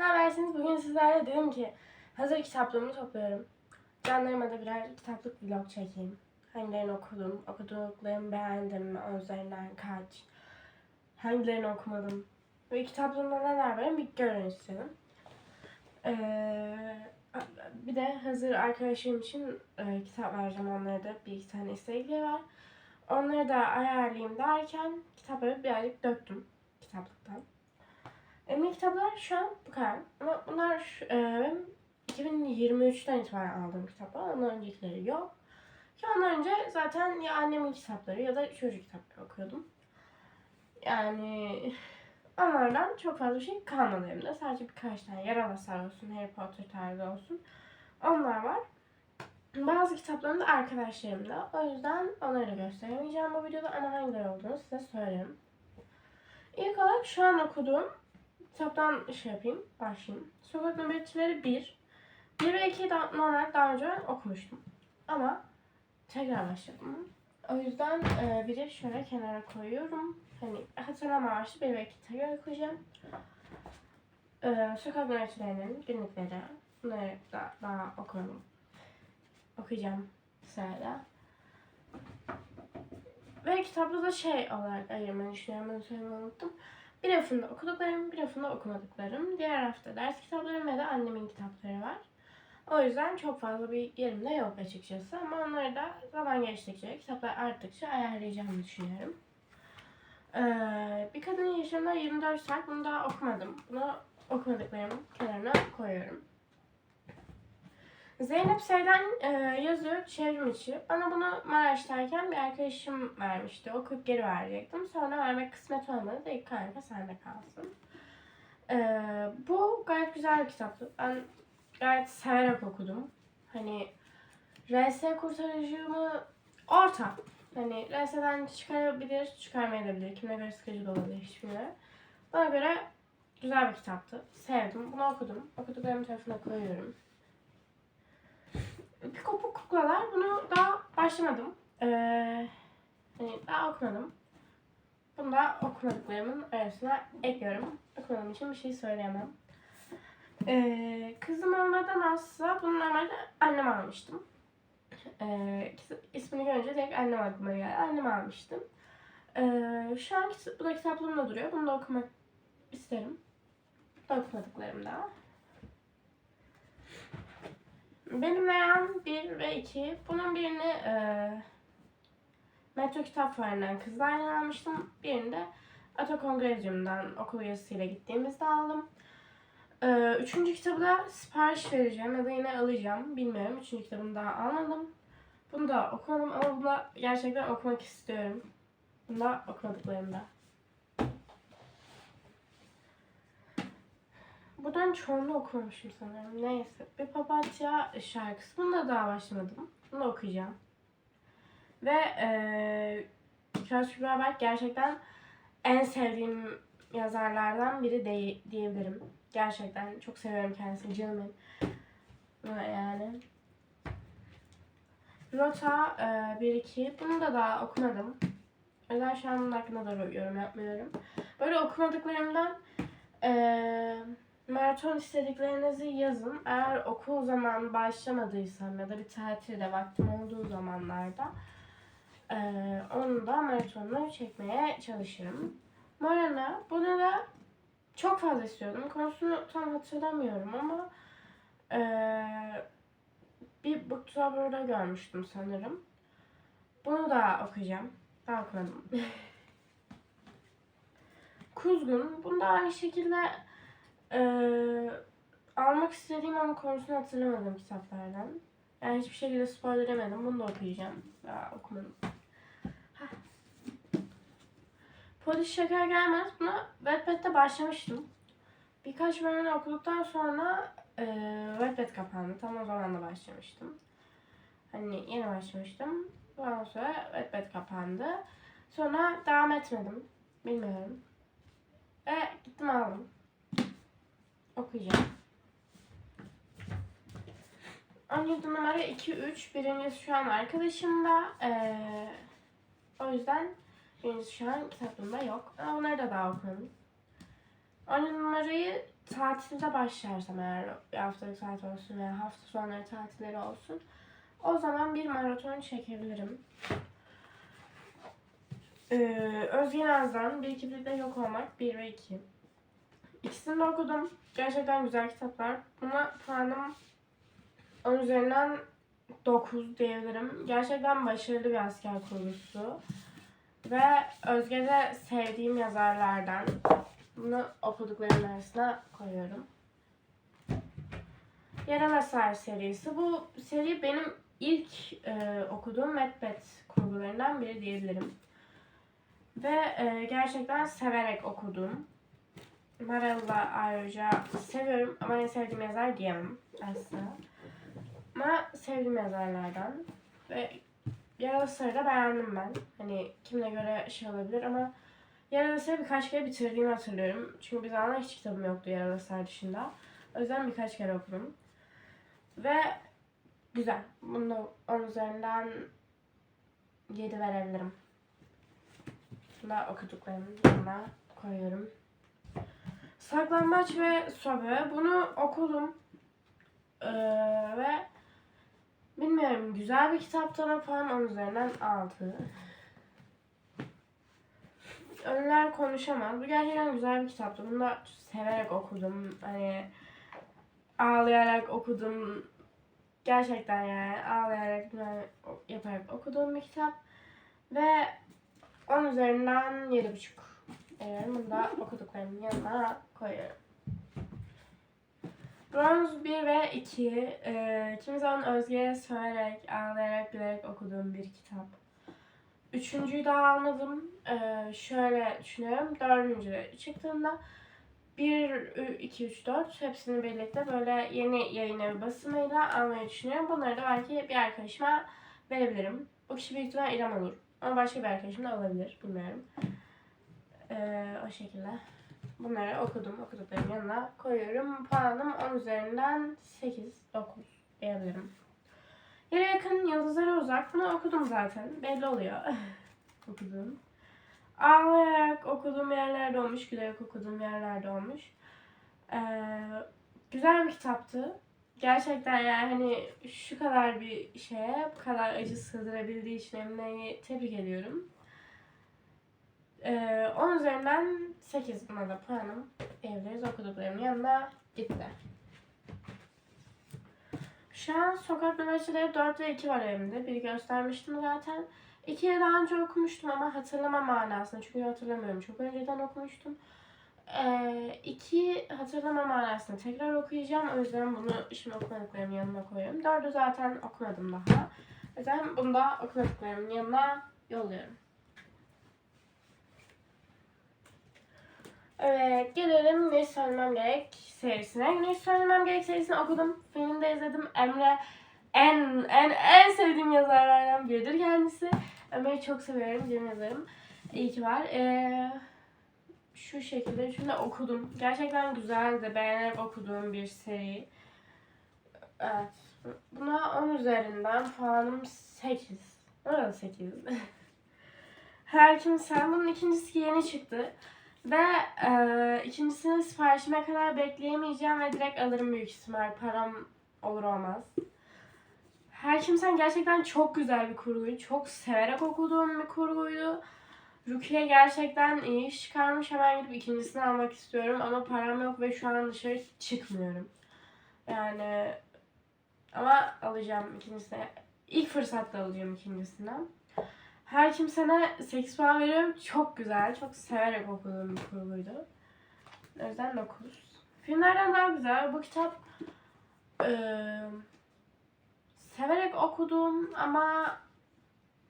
ne habersiniz? Bugün sizlerle dedim ki hazır kitaplığımı topluyorum. Canlarıma da birer kitaplık vlog çekeyim. Hangilerini okudum, okuduklarımı beğendim mi, üzerinden kaç, hangilerini okumadım ve kitaplığımda neler var bir görün istedim. Ee, bir de hazır arkadaşlarım için e, kitap vereceğim onlara da bir iki tane istekli var. Onları da ayarlayayım derken kitapları birazcık döktüm kitaplıktan. Elimdeki kitaplar şu an bu kadar. Ama bunlar e, benim 2023'ten itibaren aldığım kitaplar. Ondan öncekileri yok. Ki ondan önce zaten ya annemin kitapları ya da çocuk kitapları okuyordum. Yani onlardan çok fazla şey kalmadı elimde. Sadece birkaç tane Yaralasar olsun, Harry Potter tarzı olsun. Onlar var. Bazı kitaplarım da arkadaşlarımda. O yüzden onları gösteremeyeceğim bu videoda ama hangileri olduğunu size söylerim. İlk olarak şu an okuduğum kitaptan şey yapayım, başlayayım. Sokak Nöbetçileri 1. 1 ve 2'yi daha, normal daha önce okumuştum. Ama tekrar başladım. O yüzden e, biri şöyle kenara koyuyorum. Hani hatırlama amaçlı 1 ve 2 tekrar okuyacağım. E, Sokak Nöbetçileri'nin günlükleri. Bunları da, daha okuyorum. Okuyacağım sırada. Ve kitapta da şey olarak ayırmayı düşünüyorum. Bunu söylemeyi unuttum. Bir rafında okuduklarım, bir rafında okumadıklarım. Diğer rafta ders kitaplarım ve de annemin kitapları var. O yüzden çok fazla bir yerimde yok açıkçası. Ama onları da zaman geçtikçe, kitaplar arttıkça ayarlayacağımı düşünüyorum. Ee, bir kadının yaşamında 24 saat bunu daha okumadım. Bunu okumadıklarımın kenarına koyuyorum. Zeynep Seyden e, yazıyor çevrim içi. Bana bunu Maraş'tayken bir arkadaşım vermişti. Okuyup geri verecektim. Sonra vermek kısmet olmadı. Dedik kanka sende kalsın. E, bu gayet güzel bir kitaptı. Ben gayet severek okudum. Hani RS kurtarıcımı orta. Hani RS'den çıkarabilir, çıkarmayabilir. Kimine göre sıkıcı da olabilir hiçbirine. Bana göre güzel bir kitaptı. Sevdim. Bunu okudum. Okuduklarımı tarafına koyuyorum. Piko Kuklalar bunu daha başlamadım. Ee, hani daha okumadım. Bunu da okumadıklarımın arasına ekliyorum. Okumadığım için bir şey söyleyemem. Ee, kızım olmadan asla bunu normalde annem almıştım. Ee, ismini görünce direkt annem aklıma geldi. Annem almıştım. Ee, şu an bu da kitaplığımda duruyor. Bunu da okumak isterim. Da okumadıklarım daha. Benim Meram 1 ve 2. Bunun birini e, Metro Kitap Fuarı'ndan kızlarla almıştım. Birini de Ata Kongrezyum'dan okul yazısıyla gittiğimizde aldım. E, üçüncü kitabı da sipariş vereceğim ya da yine alacağım. Bilmiyorum. Üçüncü kitabını daha almadım. Bunu da okumadım ama bunu da gerçekten okumak istiyorum. Bunu da okumadıklarımda. Buradan çoğunu okumamışım sanırım. Neyse. Bir papatya şarkısı. Bunu da daha başlamadım. Bunu okuyacağım. Ve eee Kiraz Kübra Berk gerçekten en sevdiğim yazarlardan biri de- diyebilirim. Gerçekten çok seviyorum kendisini. Canımın. Yani. Rota 1-2. Bunu da daha okumadım. Yüzden şu an hakkında da yorum yapmıyorum. Böyle okumadıklarımdan eee maraton istediklerinizi yazın. Eğer okul zaman başlamadıysam ya da bir tatilde vaktim olduğu zamanlarda eee onu da maratonunu çekmeye çalışırım. Morana, bunu da çok fazla istiyordum. Konusunu tam hatırlamıyorum ama eee bir Booktober'da görmüştüm sanırım. Bunu da okuyacağım. Daha okumadım. Kuzgun. Bunu da aynı şekilde almak istediğim ama konusunu hatırlamadığım kitaplardan. Yani hiçbir şekilde spoiler yemedim. Bunu da okuyacağım. Daha okumadım. Polis şeker gelmez. Buna Wattpad'de başlamıştım. Birkaç bölümünü okuduktan sonra e, Wattpad kapandı. Tam o zaman da başlamıştım. Hani yeni başlamıştım. Ondan sonra Wattpad kapandı. Sonra devam etmedim. Bilmiyorum. Ve gittim aldım okuyacağım. 17 numara 2 3. Birincisi şu an arkadaşımda. Ee, o yüzden birincisi şu an kitabımda yok. Ama onları da daha okumadım. 17 numarayı tatilde başlarsam eğer bir haftalık tatil olsun veya hafta sonları tatilleri olsun o zaman bir maraton çekebilirim. Ee, Özge Naz'dan Bir iki Birlikte Yok Olmak 1 ve 2. İkisini de okudum. Gerçekten güzel kitaplar. Buna puanım 10 üzerinden 9 diyebilirim. Gerçekten başarılı bir asker kurgusu. Ve Özge de sevdiğim yazarlardan. Bunu okuduklarımın arasına koyuyorum. Yarım Eser serisi. Bu seri benim ilk e, okuduğum Macbeth kurgularından biri diyebilirim. Ve e, gerçekten severek okudum. Maral'ı da ayrıca seviyorum ama en sevdiğim yazar diyemem aslında. Ama sevdiğim yazarlardan. Ve Yaralı Sarı da beğendim ben. Hani kimine göre şey olabilir ama Yaralı Sarı birkaç kere bitirdiğimi hatırlıyorum. Çünkü bir zamanlar hiç kitabım yoktu Yaralı Sarı dışında. O yüzden birkaç kere okudum. Ve güzel. Bunu 10 üzerinden 7 verebilirim. Bunu yanına koyuyorum. Saklambaç ve Sobe. Bunu okudum. Ee, ve bilmiyorum güzel bir kitaptı ama puan 10 üzerinden 6. Önler konuşamaz. Bu gerçekten güzel bir kitaptı. Bunu da severek okudum. Hani ağlayarak okudum. Gerçekten yani ağlayarak yaparak okuduğum bir kitap. Ve 10 üzerinden 7,5. Bunu da okuduklarımın yanına koyuyorum. Bronz 1 ve 2. E, kimi zaman Özge'ye söyleyerek, ağlayarak, gülerek okuduğum bir kitap. Üçüncüyü daha almadım. E, şöyle düşünüyorum. Dördüncü çıktığında 1, 2, 3, 4 hepsini birlikte böyle yeni yayın evi basımıyla almayı düşünüyorum. Bunları da belki bir arkadaşıma verebilirim. O kişi büyük ihtimal İrem olur. Ama başka bir arkadaşım da olabilir. Bilmiyorum. Ee, o şekilde. Bunları okudum. Okuduklarım yanına koyuyorum. Puanım 10 üzerinden 8, 9 diyebilirim. Yere yakın yıldızlara uzak. Bunu okudum zaten. Belli oluyor. okudum. Ağlayarak okuduğum yerlerde olmuş. Gülerek okuduğum yerlerde olmuş. Ee, güzel bir kitaptı. Gerçekten yani hani şu kadar bir şeye bu kadar acı sığdırabildiği için Emine'yi tebrik ediyorum. Ee, 10 üzerinden 8 buna da puanım diyebiliriz. Okuduklarımın yanında gitti. Şu an sokak nöbetçileri 4 ve 2 var elimde. Biri göstermiştim zaten. 2'yi daha önce okumuştum ama hatırlama manasında. Çünkü hatırlamıyorum. Çok önceden okumuştum. Ee, iki hatırlama manasını tekrar okuyacağım. O yüzden bunu şimdi okumadıklarımın yanına koyuyorum. Dördü zaten okumadım daha. O yüzden bunu da okumadıklarımın yanına yolluyorum. Evet, gelelim Ne Söylemem Gerek serisine. Ne Söylemem Gerek serisini okudum. Filmini de izledim. Emre en en en sevdiğim yazarlardan biridir kendisi. Emre'yi çok seviyorum, canım yazarım. İyi ki var. Ee, şu şekilde şimdi okudum. Gerçekten güzeldi. Beğenerek okuduğum bir seri. Evet. Buna 10 üzerinden puanım 8. Orada 8. Her kimsen bunun ikincisi yeni çıktı. Ve e, ikincisini siparişime kadar bekleyemeyeceğim ve direkt alırım büyük ihtimal. Param olur olmaz. Her kimsen gerçekten çok güzel bir kurguydu. Çok severek okuduğum bir kurguydu. Rukiye gerçekten iyi iş çıkarmış. Hemen gidip ikincisini almak istiyorum. Ama param yok ve şu an dışarı çıkmıyorum. Yani ama alacağım ikincisine. İlk fırsatta alacağım ikincisinden. Her kimsene 8 puan veriyorum. Çok güzel. Çok severek okuduğum bir kurguydu. O yüzden 9. Filmlerden daha güzel. Bu kitap eee severek okudum ama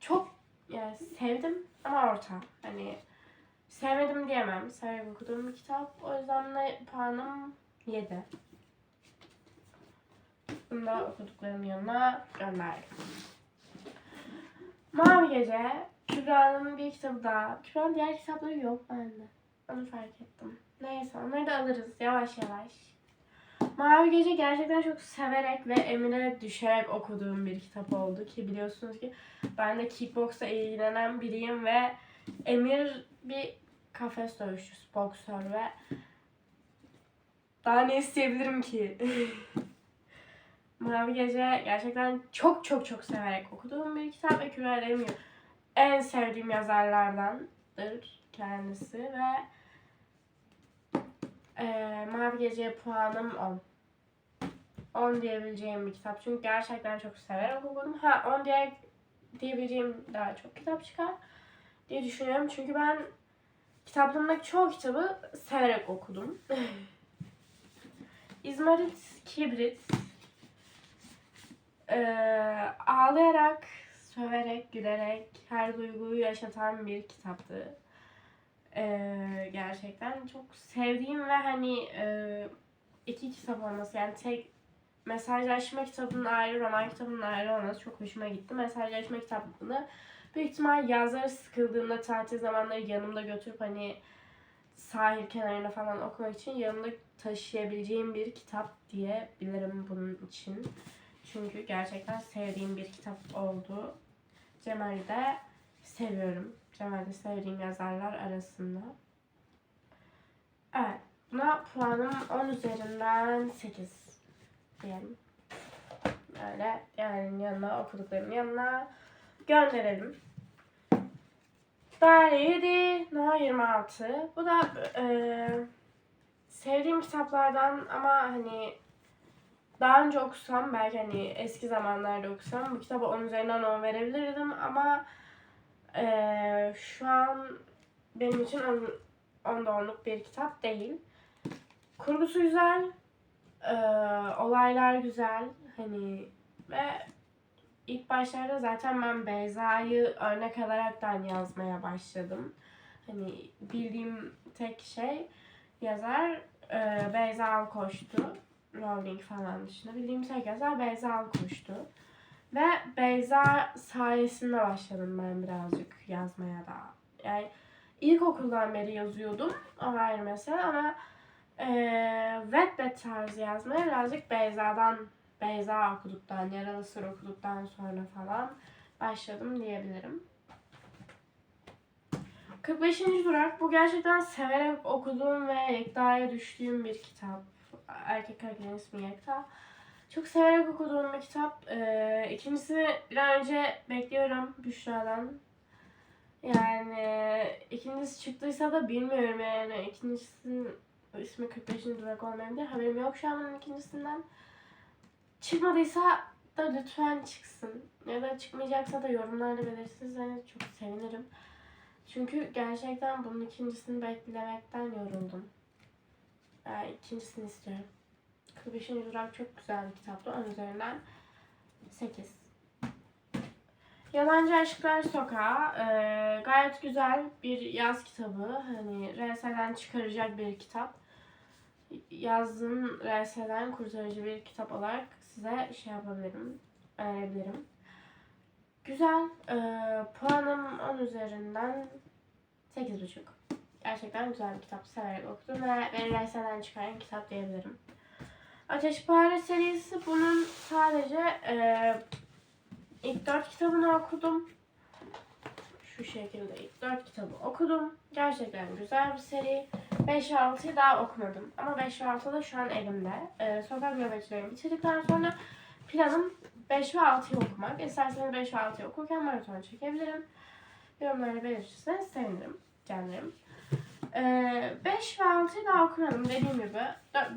çok yani sevdim ama orta. Hani sevmedim diyemem. Severek okuduğum bir kitap. O yüzden de puanım 7. Bunu da okuduklarım yanına gönderdim. Mavi Gece. Kübra'nın bir kitabı daha. Kübra'nın diğer kitapları yok bende. Onu fark ettim. Neyse onları da alırız yavaş yavaş. Mavi Gece gerçekten çok severek ve Emine düşerek okuduğum bir kitap oldu ki biliyorsunuz ki ben de kickboxla ilgilenen biriyim ve Emir bir kafes dövüşçüsü, boksör ve Daha ne isteyebilirim ki? Mavi Gece gerçekten çok çok çok severek okuduğum bir kitap ve Kübra Demir en sevdiğim yazarlardandır kendisi ve eee Mavi Gece'ye puanım 10. 10 diyebileceğim bir kitap. Çünkü gerçekten çok severek okudum. Ha 10 diye diyebileceğim daha çok kitap çıkar diye düşünüyorum. Çünkü ben kitaplığımdaki çoğu kitabı severek okudum. İzmarit Kibrit Eee, ağlayarak, söverek, gülerek her duyguyu yaşatan bir kitaptı. Eee, gerçekten çok sevdiğim ve hani eee, iki kitap olması yani tek mesajlaşma kitabının ayrı, roman kitabının ayrı olması çok hoşuma gitti. Mesajlaşma kitabını büyük ihtimal yazları sıkıldığımda tatil zamanları yanımda götürüp hani sahil kenarına falan okumak için yanımda taşıyabileceğim bir kitap diyebilirim bunun için. Çünkü gerçekten sevdiğim bir kitap oldu. Cemal'i de seviyorum. Cemal'i sevdiğim yazarlar arasında. Evet. Buna puanım 10 üzerinden 8 diyelim. Böyle yani yanına okuduklarımın yanına gönderelim. Değer 7, No 26. Bu da eee, sevdiğim kitaplardan ama hani daha önce okusam belki hani eski zamanlarda okusam bu kitaba 10 üzerinden 10 verebilirdim ama eee, şu an benim için 10, 10'da 10'luk bir kitap değil. Kurgusu güzel, eee, olaylar güzel hani ve ilk başlarda zaten ben Beyza'yı örnek alaraktan yazmaya başladım. Hani bildiğim tek şey yazar eee Beyza Alkoç'tu. Rowling falan dışında bildiğim tek yazar Beyza Alkoç'tu. Ve Beyza sayesinde başladım ben birazcık yazmaya da. Yani ilkokuldan beri yazıyordum. O ayrı mesele ama eee Wattpad tarzı yazmaya birazcık Beyza'dan, Beyza okuduktan, Yaralı Sır okuduktan sonra falan başladım diyebilirim. 45. durak. Bu gerçekten severek okuduğum ve Yekta'ya düştüğüm bir kitap. Erkek karakterin ismi Yekta. Çok severek okuduğum bir kitap. Ee, ikincisi bir an önce bekliyorum Büşra'dan. Yani ikincisi çıktıysa da bilmiyorum yani. İkincisinin ismi 45. durak olmayabilir. Haberim yok şu an ikincisinden. Çıkmadıysa da lütfen çıksın. Ya da çıkmayacaksa da yorumlarda belirtirseniz çok sevinirim. Çünkü gerçekten bunun ikincisini beklemekten yoruldum. Yani ikincisini istiyorum. 45. Durak çok güzel bir kitaptı. Onun üzerinden 8. Yalancı Aşklar Sokağı eee, gayet güzel bir yaz kitabı. Hani RS'den çıkaracak bir kitap. Yazdığım RS'den kurtarıcı bir kitap olarak size şey yapabilirim, önerebilirim. Güzel. eee, puanım 10 üzerinden 8,5. Gerçekten güzel bir kitap. Severek okudum ve beni RS'den çıkaran kitap diyebilirim. Ateşpare serisi bunun sadece eee ilk 4 kitabını okudum. Şu şekilde ilk 4 kitabı okudum. Gerçekten güzel bir seri. 5 ve 6'yı daha okumadım. Ama 5 ve 6 da şu an elimde. Ee, sokak nöbetçilerimi bitirdikten sonra planım 5 ve 6'yı okumak. İsterseniz 5 ve 6'yı okurken maraton çekebilirim. Yorumları belirtirseniz sevinirim. Ee, 5 ve 6'yı daha okumadım dediğim gibi.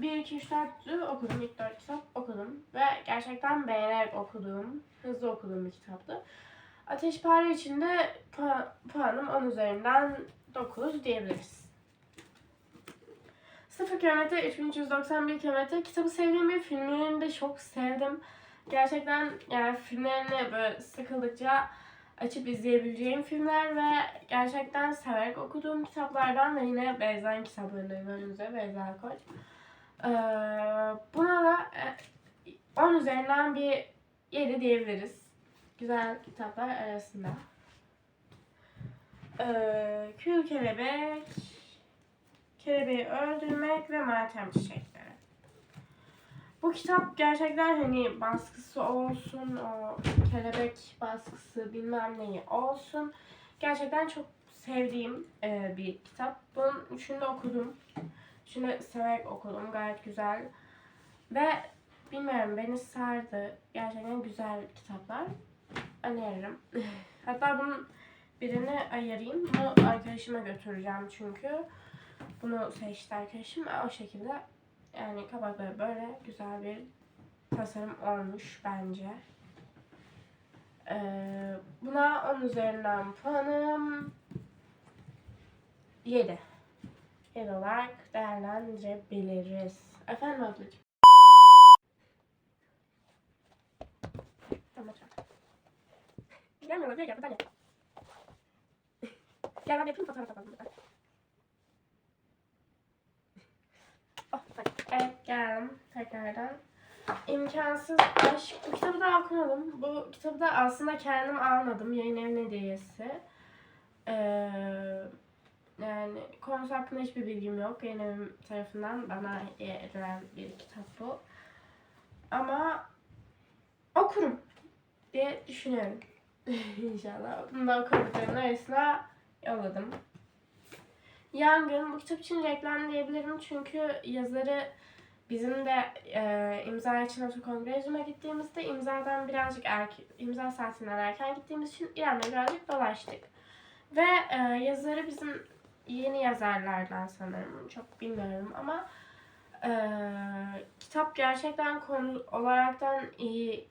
1, 2, 3, 4'ü okudum. İlk 4 kitap okudum. Ve gerçekten beğenerek okuduğum, hızlı okuduğum bir kitaptı. Ateşpare için de pu- puanım 10 üzerinden 9 diyebiliriz. 0 kilometre 3391 kilometre kitabı sevdiğim bir filmlerini de çok sevdim. Gerçekten yani filmlerini böyle sıkıldıkça açıp izleyebileceğim filmler ve gerçekten severek okuduğum kitaplardan ve yine Beyza'nın kitaplarından önümüzde Beyza Koç. Ee, buna da e, 10 üzerinden bir 7 diyebiliriz. Güzel kitaplar arasında. Ee, Kül Kelebek, Kelebeği Öldürmek ve Matem Çiçekleri. Bu kitap gerçekten hani baskısı olsun, o kelebek baskısı bilmem neyi olsun. Gerçekten çok sevdiğim e, bir kitap. Bunun üçünü de okudum. Şimdi severek okudum. Gayet güzel. Ve bilmiyorum beni sardı. Gerçekten güzel kitaplar. Öneririm. Hatta bunun birini ayırayım. Bunu arkadaşıma götüreceğim çünkü. Bunu seçti arkadaşım. O şekilde yani kapakları böyle güzel bir tasarım olmuş bence. Ee, buna 10 üzerinden puanım 7. 7 olarak değerlendirebiliriz. Efendim ablacığım. Tamam hocam. Gelmiyor olabilir gel gel. Gel ben yapayım fotoğraf alalım buradan. Oh, Evet geldim tekrardan. İmkansız Aşk. Bu kitabı da okumadım. Bu kitabı da aslında kendim almadım. Yayın evine hediyesi. Ee, yani konusu hakkında hiçbir bilgim yok. Yayın evim tarafından bana hediye edilen bir kitap bu. Ama okurum diye düşünüyorum. İnşallah. Bunu da okuduklarımın arasına yolladım. Yangın. Bu kitap için reklam diyebilirim çünkü yazarı bizim de e, imza için otokongrezyuma gittiğimizde imzadan birazcık erken, imza saatinden erken gittiğimiz için İrem'le birazcık dolaştık. Ve e, yazarı bizim yeni yazarlardan sanırım. Çok bilmiyorum ama e, kitap gerçekten konu olaraktan iyi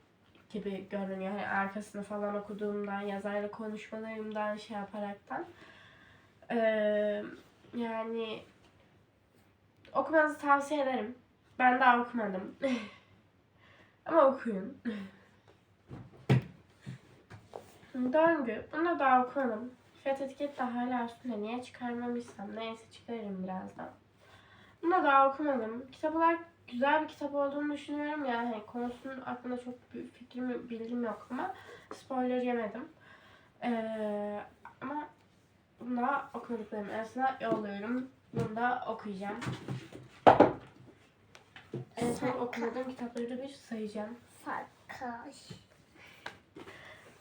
gibi görünüyor. Hani arkasını falan okuduğumdan, yazarla konuşmalarımdan şey yaparaktan. E, yani okumanızı tavsiye ederim. Ben daha okumadım. Ama okuyun. Döngü. Da daha okumadım. Fiyat etiket de hala üstünde. Niye çıkarmamışsam. Neyse çıkarırım birazdan. Bunu da daha okumadım. Kitap olarak güzel bir kitap olduğunu düşünüyorum. Yani hani konusunun hakkında çok bir fikrim, bilgim yok ama spoiler yemedim. Ee, ama bunu da okumadıklarım arasına yolluyorum. Bunu da okuyacağım. En son okumadığım kitapları da bir sayacağım. Sarkaş.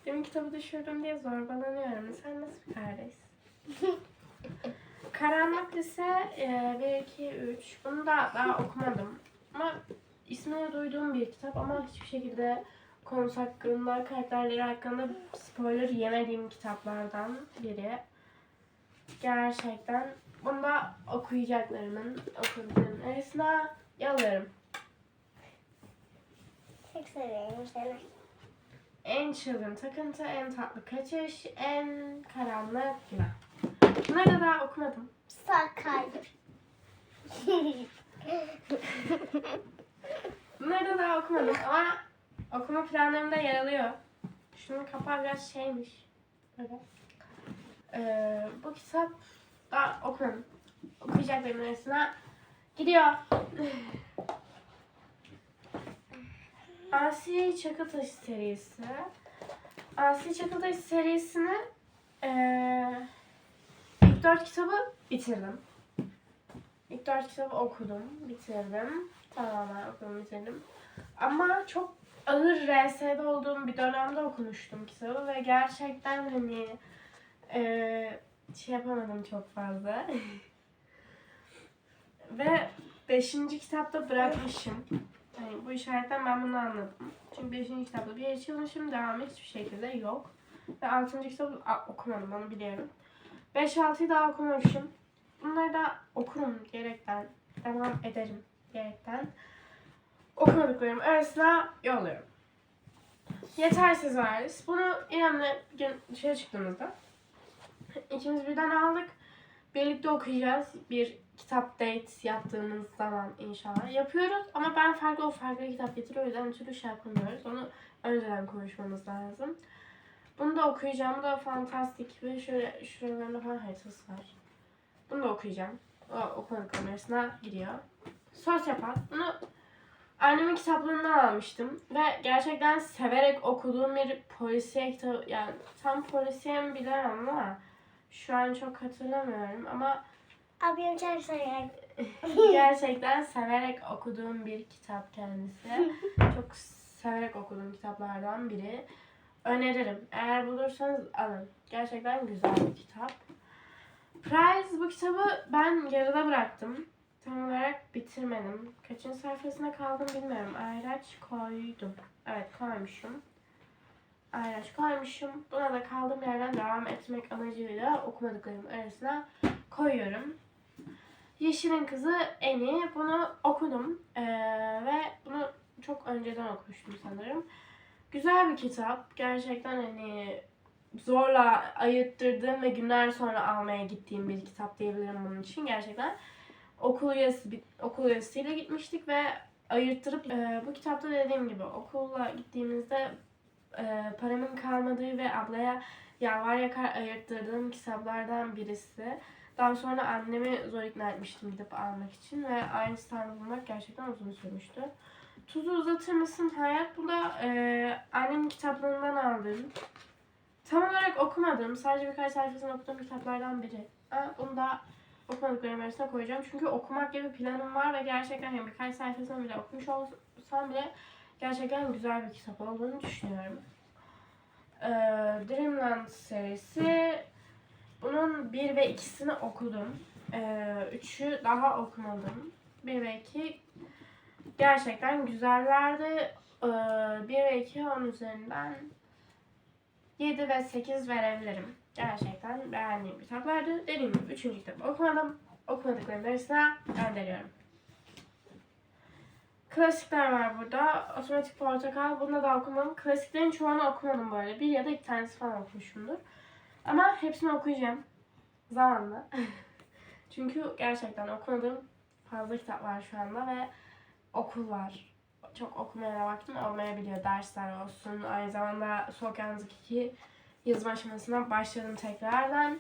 Benim kitabı düşürdüm diye zorbalanıyorum. Sen nasıl bir kardeşsin? Karanlık Lise e, 1, 2, 3. Bunu da daha okumadım. Ama ismini duyduğum bir kitap ama hiçbir şekilde konusu hakkında, karakterleri hakkında spoiler yemediğim kitaplardan biri. Gerçekten. Bunu da okuyacaklarımın, okuduklarımın arasına severim seni. En çılgın takıntı, en tatlı kaçış, en karanlık günah. Bunları da daha okumadım. Sarkaş. Bunları da daha okumadım ama okuma planlarımda yer alıyor. Şunun kapağı biraz şeymiş. Böyle. Ee, bu kitap daha okumadım. Okuyacaklarım arasına gidiyor. Asi Çakıltaş serisi. Asi Çakıltaş serisini eee ilk dört kitabı bitirdim. İlk dört kitabı okudum, bitirdim. Tamamen okudum, bitirdim. Ama çok ağır RS'de olduğum bir dönemde okumuştum kitabı ve gerçekten hani eee, şey yapamadım çok fazla. ve beşinci kitapta bırakmışım. Yani bu işaretten ben bunu anladım. Çünkü 5. kitapta bir açılmışım, devamı hiçbir şekilde yok. Ve 6. kitabı a, okumadım, onu biliyorum. 5-6'yı daha okumamışım. Bunları da okurum gerekten, devam ederim gerekten. Okumadıklarım arasına yolluyorum. Yetersiz Varis. Bunu İrem'le bir gün dışarı çıktığımızda ikimiz birden aldık. Birlikte okuyacağız. Bir kitap date yaptığımız zaman inşallah yapıyoruz. Ama ben farklı o farklı kitap getiriyor. O yüzden türlü şey yapamıyoruz. Onu önceden konuşmamız lazım. Bunu da okuyacağım. Bu da fantastik ve şöyle şuralarında falan haritası var. Bunu da okuyacağım. O okumadıklarım arasına giriyor. Sosyopat. Bunu annemin kitaplığından almıştım. Ve gerçekten severek okuduğum bir polisiye kitabı. Yani tam polisiye mi bilemem ama şu an çok hatırlamıyorum ama Abim çok sever. Gerçekten severek okuduğum bir kitap kendisi. Çok severek okuduğum kitaplardan biri. Öneririm. Eğer bulursanız alın. Gerçekten güzel bir kitap. Prize bu kitabı ben yarıda bıraktım. tam olarak bitirmedim. Kaçıncı sayfasına kaldım bilmiyorum. Ayraç koydum. Evet koymuşum. Ayraç koymuşum. Buna da kaldığım yerden devam etmek amacıyla okumadıklarım arasına koyuyorum. Yeşil'in Kızı Eni. Bunu okudum. Ee, ve bunu çok önceden okumuştum sanırım. Güzel bir kitap. Gerçekten hani zorla ayırttırdığım ve günler sonra almaya gittiğim bir kitap diyebilirim bunun için. Gerçekten okul üyesi, okul üyesiyle gitmiştik ve ayırttırıp e, bu kitapta dediğim gibi okulla gittiğimizde e, paramın kalmadığı ve ablaya yalvar yakar ayırttırdığım kitaplardan birisi. Daha sonra annemi zor ikna etmiştim gidip almak için ve aynı standı bulmak gerçekten uzun sürmüştü. Tuzu uzatır mısın hayat? Bu da e, annemin kitaplığından aldığım. Tam olarak okumadım. Sadece birkaç sayfasını okuduğum kitaplardan biri. Ama bunu da okumadıklarım arasına koyacağım. Çünkü okumak gibi planım var ve gerçekten yani birkaç sayfasını bile okumuş olsam bile gerçekten güzel bir kitap olduğunu düşünüyorum. Ee, Dreamland serisi bunun 1 ve 2'sini okudum. Ee, üçü daha okumadım. 1 ve 2 gerçekten güzellerdi. Ee, 1 ve 2 10 üzerinden 7 ve 8 verebilirim. Gerçekten beğendiğim kitaplardı. Dediğim gibi 3. kitabı okumadım. Okumadıklarım arasına gönderiyorum. Klasikler var burada. Otomatik Portakal. Bunu da okumadım. Klasiklerin çoğunu okumadım böyle. Bir ya da iki tanesi falan okumuşumdur. Ama hepsini okuyacağım. Zamanla. Çünkü gerçekten okumadığım fazla kitap var şu anda ve okul var. Çok okumaya da vaktim olmayabiliyor. Dersler olsun. Aynı zamanda 2 yazma aşamasına başladım tekrardan.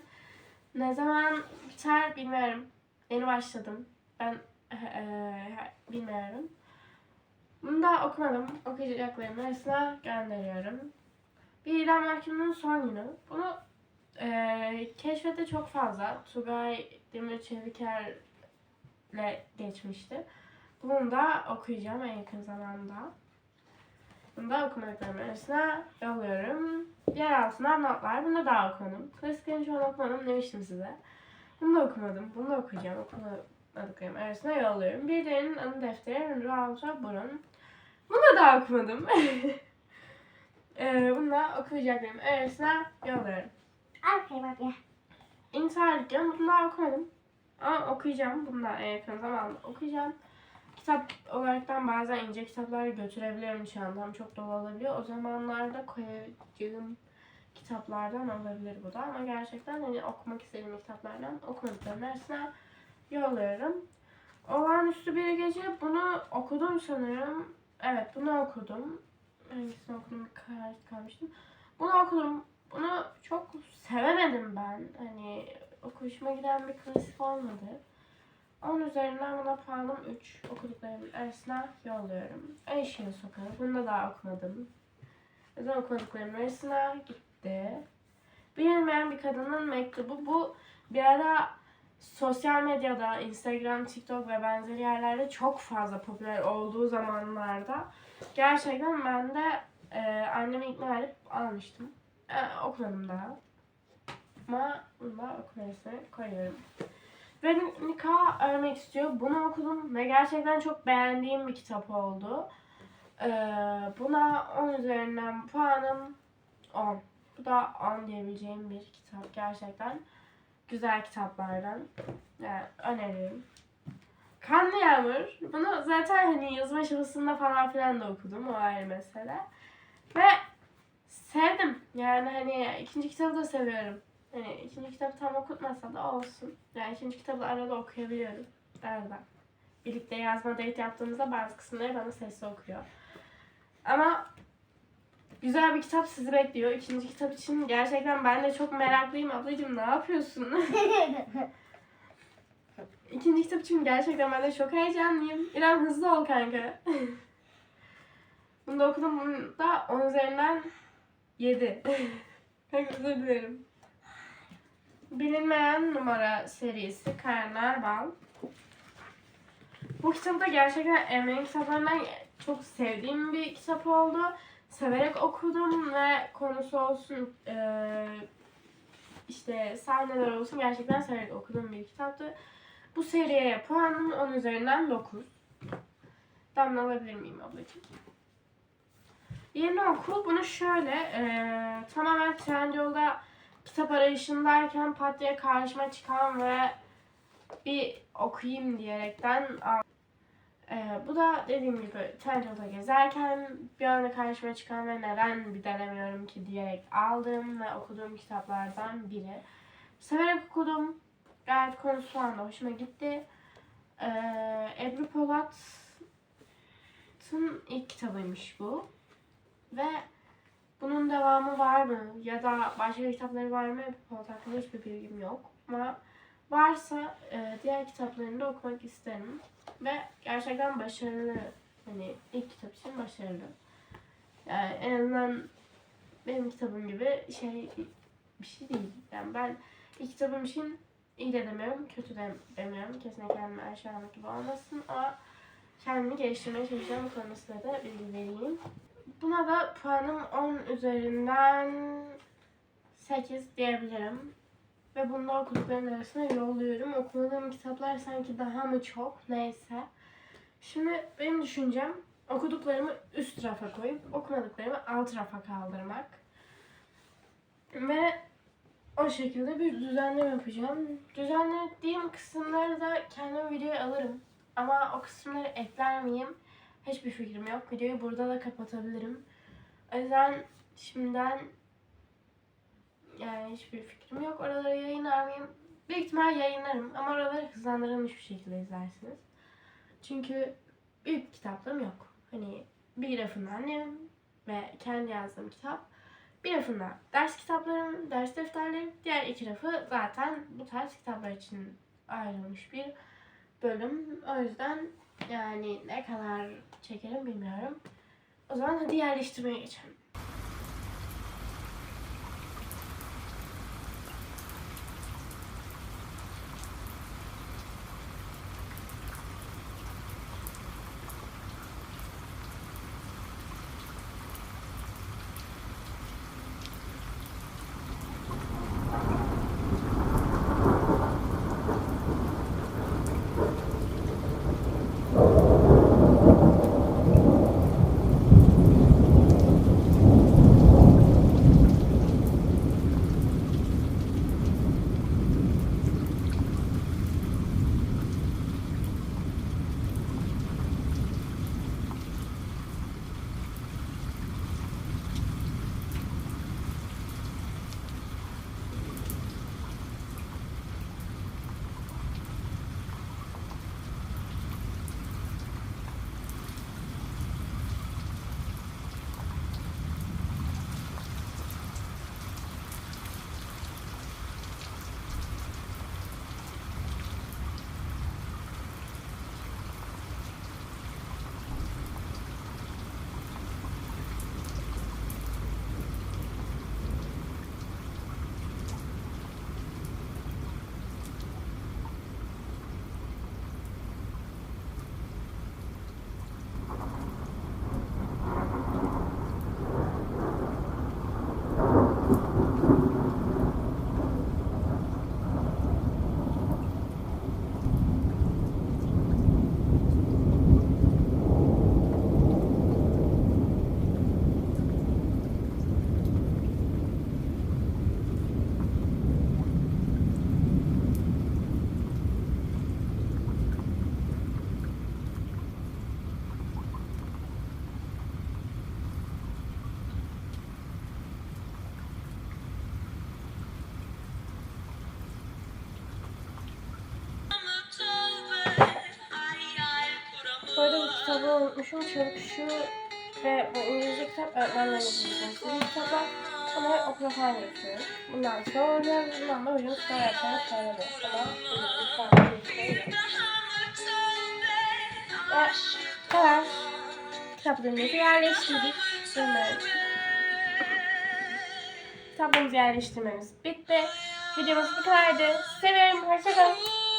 Ne zaman biter bilmiyorum. Yeni başladım. Ben eee, bilmiyorum. Bunu da okumadım. Okuyacaklarım arasına gönderiyorum. Bir idam mahkumunun son günü. Bunu eee keşfette çok fazla. Tugay Demir Çeviker'le geçmişti. Bunu da okuyacağım en yakın zamanda. Bunu da okumadıklarım arasına yolluyorum. Yer altından notlar. Bunu da daha okumadım. Klasiklerin çoğunu okumadım demiştim size. Bunu da okumadım. Bunu da okuyacağım. Okumadıklarım arasına yolluyorum. Birilerinin anı defteri Raulta Burun. Bunu da daha okumadım. ee, bunu da okuyacaklarım arasına yolluyorum. Aferin abi. İntihar ediyorum. Bunu daha okumadım. Ama okuyacağım. Bunu da en yakın zamanda okuyacağım. Kitap olaraktan bazen ince kitaplar götürebiliyorum çantam. Çok dolu olabiliyor. O zamanlarda koyacağım kitaplardan olabilir bu da. Ama gerçekten hani okumak istediğim kitaplardan okumadıklarım arasına yolluyorum. Olağanüstü bir gece bunu okudum sanırım. Evet bunu okudum. Hangisini okudum? Karar kalmıştım. Bunu okudum. Bunu çok sevemedim ben. Hani hoşuma giden bir klasik olmadı. 10 üzerinden buna puanım 3. Okuduklarım arasına yolluyorum. Eşeğin Sokağı. Bunu da daha okumadım. Neden okumadıklarım arasına gitti. Bilinmeyen bir kadının mektubu. Bu bir ara sosyal medyada, Instagram, TikTok ve benzeri yerlerde çok fazla popüler olduğu zamanlarda gerçekten ben de e, annemi ikna edip almıştım. E, okumadım daha. Ama bunu da okumasını koyuyorum. Ve Nikah Ölmek istiyor. Bunu okudum ve gerçekten çok beğendiğim bir kitap oldu. Ee, buna 10 üzerinden puanım 10. Bu da 10 diyebileceğim bir kitap. Gerçekten güzel kitaplardan. Yani öneririm. Kanlı Yağmur. Bunu zaten hani yazma aşamasında falan filan da okudum. O ayrı mesele. Ve sevdim. Yani hani ikinci kitabı da seviyorum. Hani ikinci kitabı tam okutmasa da olsun. Yani ikinci kitabı arada okuyabiliyorum. Arada. Birlikte yazma date yaptığımızda bazı kısımları bana sesli okuyor. Ama güzel bir kitap sizi bekliyor. İkinci kitap için gerçekten ben de çok meraklıyım. Ablacığım ne yapıyorsun? İkinci kitap için gerçekten ben de çok heyecanlıyım. İrem hızlı ol kanka. Bunu da okudum. Bunu da 10 üzerinden 7. Kanka özür dilerim. Bilinmeyen numara serisi Karanlar Bal. Bu kitabı da gerçekten Emre'nin kitaplarından çok sevdiğim bir kitap oldu. Severek okudum ve konusu olsun eee, işte sahneler olsun gerçekten severek okuduğum bir kitaptı. Bu seriye puanım 10 üzerinden 9. Damla alabilir miyim ablacığım? Yeni okul bunu şöyle e, tamamen Trendyol'da kitap arayışındayken pat diye karşıma çıkan ve bir okuyayım diyerekten al. E, bu da dediğim gibi Trendyol'da gezerken bir anda karşıma çıkan ve neden bir denemiyorum ki diyerek aldığım ve okuduğum kitaplardan biri. Severek okudum. Gayet konusu falan hoşuma gitti. E, Ebru Polat'ın ilk kitabıymış bu. Ve bunun devamı var mı? Ya da başka kitapları var mı? Bu konu hakkında hiçbir bilgim yok. Ama varsa e, diğer kitaplarını da okumak isterim. Ve gerçekten başarılı. Hani ilk kitap için başarılı. Yani en azından benim kitabım gibi şey bir şey değil. Yani ben ilk kitabım için iyi de demiyorum, kötü de demiyorum. Kesinlikle kendimi aşağılamak gibi olmasın ama kendimi geliştirmeye. Bu konusunda da bilgi vereyim. Buna da puanım 10 üzerinden 8 diyebilirim. Ve da okuduklarım arasına yolluyorum. Okumadığım kitaplar sanki daha mı çok neyse. Şimdi benim düşüncem okuduklarımı üst rafa koyup okumadıklarımı alt rafa kaldırmak. Ve o şekilde bir düzenleme yapacağım. Düzenlediğim kısımları da kendim videoya alırım. Ama o kısımları ekler miyim? Hiçbir fikrim yok. Videoyu burada da kapatabilirim. O yüzden şimdiden yani hiçbir fikrim yok. Oraları yayınlar mıyım? Büyük ihtimal yayınlarım ama oraları hızlandırılmış bir şekilde izlersiniz. Çünkü büyük kitaplığım yok. Hani bir rafında annem ve kendi yazdığım kitap. Bir rafında ders kitaplarım, ders defterlerim. Diğer iki rafı zaten bu tarz kitaplar için ayrılmış bir bölüm. O yüzden yani ne kadar çekerim bilmiyorum. O zaman hadi yerleştirmeye geçelim. Kitabı unutmuşum çünkü şu ve bu İngilizce kitap öğretmenlerin bu kitaplar ama falan götürüyoruz. Bundan sonra. Bundan da hocam spor yapacağını söyledi. Ama İngilizce. Ve kadar kitaplarımızı yerleştirdik. Şimdi kitaplarımızı yerleştirmemiz bitti. Videomuz bu kadardı. Seviyorum. Hoşçakalın.